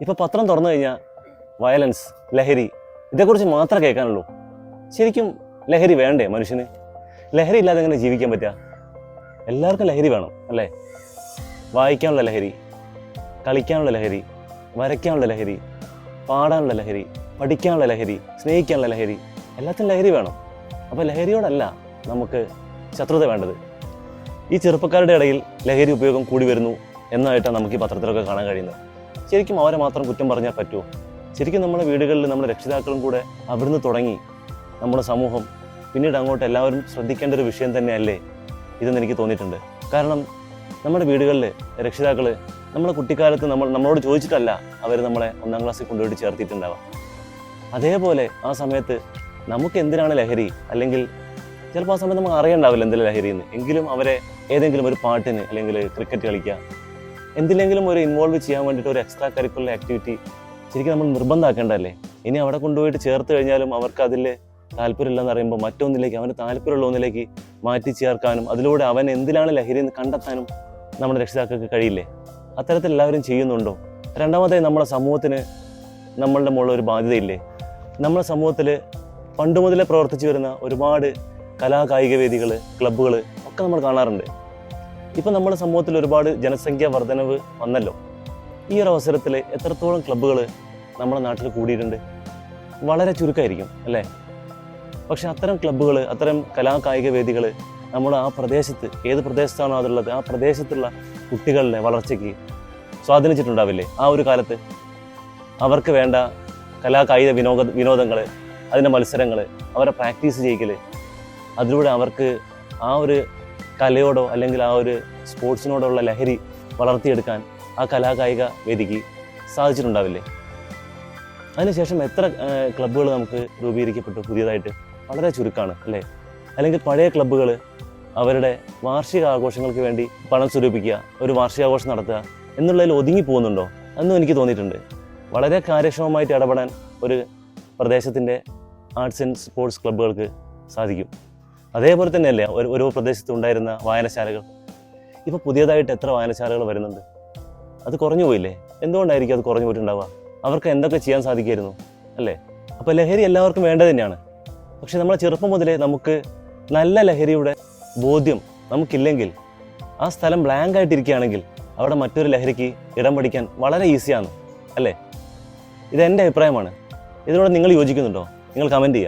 ഇപ്പോൾ പത്രം തുറന്നു കഴിഞ്ഞാൽ വയലൻസ് ലഹരി ഇതേക്കുറിച്ച് മാത്രമേ കേൾക്കാനുള്ളൂ. ശരിക്കും ലഹരി വേണ്ടേ മനുഷ്യന്? ലഹരി ഇല്ലാതെ എങ്ങനെ ജീവിക്കാൻ പറ്റുക എല്ലാവർക്കും ലഹരി വേണം അല്ലേ? വായിക്കാനുള്ള ലഹരി കളിക്കാനുള്ള ലഹരി വരയ്ക്കാനുള്ള ലഹരി പാടാനുള്ള ലഹരി പഠിക്കാനുള്ള ലഹരി സ്നേഹിക്കാനുള്ള ലഹരി എല്ലാത്തിനും ലഹരി വേണം. അപ്പോൾ ലഹരിയോടല്ല നമുക്ക് ശത്രുത വേണ്ടത്. ഈ ചെറുപ്പക്കാരുടെ ഇടയിൽ ലഹരി ഉപയോഗം കൂടി വരുന്നു എന്നായിട്ടാണ് നമുക്ക് ഈ പത്രത്തിലൊക്കെ കാണാൻ കഴിയുന്നത്. ശരിക്കും അവരെ മാത്രം കുറ്റം പറഞ്ഞാൽ പറ്റുമോ ശരിക്കും നമ്മുടെ വീടുകളിൽ നമ്മുടെ രക്ഷിതാക്കളും കൂടെ അവിടുന്ന് തുടങ്ങി നമ്മുടെ സമൂഹം പിന്നീട് അങ്ങോട്ട് എല്ലാവരും ശ്രദ്ധിക്കേണ്ട ഒരു വിഷയം തന്നെയല്ലേ ഇതെന്ന് എനിക്ക് തോന്നിയിട്ടുണ്ട്. കാരണം നമ്മുടെ വീടുകളിൽ രക്ഷിതാക്കൾ നമ്മുടെ കുട്ടിക്കാലത്ത് നമ്മൾ നമ്മളോട് ചോദിച്ചിട്ടല്ല അവർ നമ്മളെ ഒന്നാം ക്ലാസ്സിൽ കൊണ്ടുപോയിട്ട് ചേർത്തിട്ടുണ്ടാവാം അതേപോലെ ആ സമയത്ത് നമുക്ക് എന്തിനാണ് ലഹരി? അല്ലെങ്കിൽ ചിലപ്പോൾ ആ സമയത്ത് നമുക്ക് അറിയണ്ടാവില്ല എന്തിനാണ് ലഹരി എന്ന് എങ്കിലും അവരെ ഏതെങ്കിലും ഒരു പാട്ടിന് അല്ലെങ്കിൽ ക്രിക്കറ്റ് കളിക്കുക എന്തിലെങ്കിലും ഒരു ഇൻവോൾവ് ചെയ്യാൻ വേണ്ടിയിട്ട് ഒരു എക്സ്ട്രാ കരിക്കുലർ ആക്ടിവിറ്റി ശരിക്കും നമ്മൾ നിർബന്ധമാക്കേണ്ടതല്ലേ ഇനി അവിടെ കൊണ്ടുപോയിട്ട് ചേർത്ത് കഴിഞ്ഞാലും അവർക്ക് അതിൽ താല്പര്യമില്ലെന്ന് അറിയുമ്പോൾ മറ്റൊന്നിലേക്ക് അവന് താല്പര്യമുള്ള ഒന്നിലേക്ക് മാറ്റി ചേർക്കാനും അതിലൂടെ അവൻ എന്തിലാണ് ലഹരി എന്ന് കണ്ടെത്താനും നമ്മുടെ രക്ഷിതാക്കൾക്ക് കഴിയില്ലേ? അത്തരത്തിൽ എല്ലാവരും ചെയ്യുന്നുണ്ടോ? രണ്ടാമതായി നമ്മുടെ സമൂഹത്തിന് നമ്മളുടെ മുകളിൽ ഒരു ബാധ്യതയില്ലേ? നമ്മുടെ സമൂഹത്തിൽ പണ്ട് മുതലേ പ്രവർത്തിച്ചു വരുന്ന ഒരുപാട് കലാകായിക വേദികൾ ക്ലബ്ബുകൾ ഒക്കെ നമ്മൾ കാണാറുണ്ട്. ഇപ്പം നമ്മുടെ സമൂഹത്തിൽ ഒരുപാട് ജനസംഖ്യ വർധനവ് വന്നല്ലോ. ഈ ഒരു അവസരത്തിൽ എത്രത്തോളം ക്ലബ്ബുകൾ നമ്മുടെ നാട്ടിൽ കൂടിയിട്ടുണ്ട്? വളരെ ചുരുക്കമായിരിക്കും അല്ലേ? പക്ഷെ അത്തരം ക്ലബ്ബുകൾ അത്തരം കലാ കായിക വേദികൾ നമ്മൾ ആ പ്രദേശത്ത് ഏത് പ്രദേശത്താണോ അതുള്ളത് ആ പ്രദേശത്തുള്ള കുട്ടികളുടെ വളർച്ചയ്ക്ക് സ്വാധീനിച്ചിട്ടുണ്ടാവില്ലേ? ആ ഒരു കാലത്ത് അവർക്ക് വേണ്ട കലാ കായിക വിനോദ വിനോദങ്ങൾ അതിന്റെ മത്സരങ്ങൾ അവരെ പ്രാക്ടീസ് ചെയ്യിക്കൽ അതിലൂടെ അവർക്ക് ആ ഒരു കലയോടോ അല്ലെങ്കിൽ ആ ഒരു സ്പോർട്സിനോടുള്ള ലഹരി വളർത്തിയെടുക്കാൻ ആ കലാകായിക വേദിക്ക് സാധിച്ചിട്ടുണ്ടാവില്ലേ? അതിനുശേഷം എത്ര ക്ലബ്ബുകൾ നമുക്ക് രൂപീകരിക്കപ്പെട്ടു? പുതിയതായിട്ട് വളരെ ചുരുക്കമാണ് അല്ലേ? അല്ലെങ്കിൽ പഴയ ക്ലബ്ബുകൾ അവരുടെ വാർഷിക ആഘോഷങ്ങൾക്ക് വേണ്ടി പണം സ്വരൂപിക്കുക ഒരു വാർഷികാഘോഷം നടത്തുക എന്നുള്ളതിൽ ഒതുങ്ങി പോകുന്നുണ്ടോ? എന്നും എനിക്ക് തോന്നിയിട്ടുണ്ട്. വളരെ കാര്യക്ഷമമായിട്ട് ഇടപെടാൻ ഒരു പ്രദേശത്തിന്റെ ആർട്സ് ആൻഡ് സ്പോർട്സ് ക്ലബ്ബുകൾക്ക് സാധിക്കും. അതേപോലെ തന്നെയല്ലേ ഒരു ഒരു പ്രദേശത്ത് ഉണ്ടായിരുന്ന വായനശാലകൾ? ഇപ്പോൾ പുതിയതായിട്ട് എത്ര വായനശാലകൾ വരുന്നുണ്ട്? അത് കുറഞ്ഞു പോയില്ലേ? എന്തുകൊണ്ടായിരിക്കും അത് കുറഞ്ഞു പോയിട്ടുണ്ടാവുക? അവർക്ക് എന്തൊക്കെ ചെയ്യാൻ സാധിക്കുമായിരുന്നു? അല്ലേ? അപ്പോൾ ലഹരി എല്ലാവർക്കും വേണ്ടത് തന്നെയാണ്. പക്ഷെ നമ്മളെ ചെറുപ്പം മുതലേ നമുക്ക് നല്ല ലഹരിയുടെ ബോധ്യം നമുക്കില്ലെങ്കിൽ ആ സ്ഥലം ബ്ലാങ്ക് ആയിട്ടിരിക്കുകയാണെങ്കിൽ അവിടെ മറ്റൊരു ലഹരിക്ക് ഇടം പഠിക്കാൻ വളരെ ഈസിയാണ് അല്ലേ? ഇത് എന്റെ അഭിപ്രായമാണ്. ഇതിനോട് നിങ്ങൾ യോജിക്കുന്നുണ്ടോ? നിങ്ങൾ കമന്റ് ചെയ്യുക.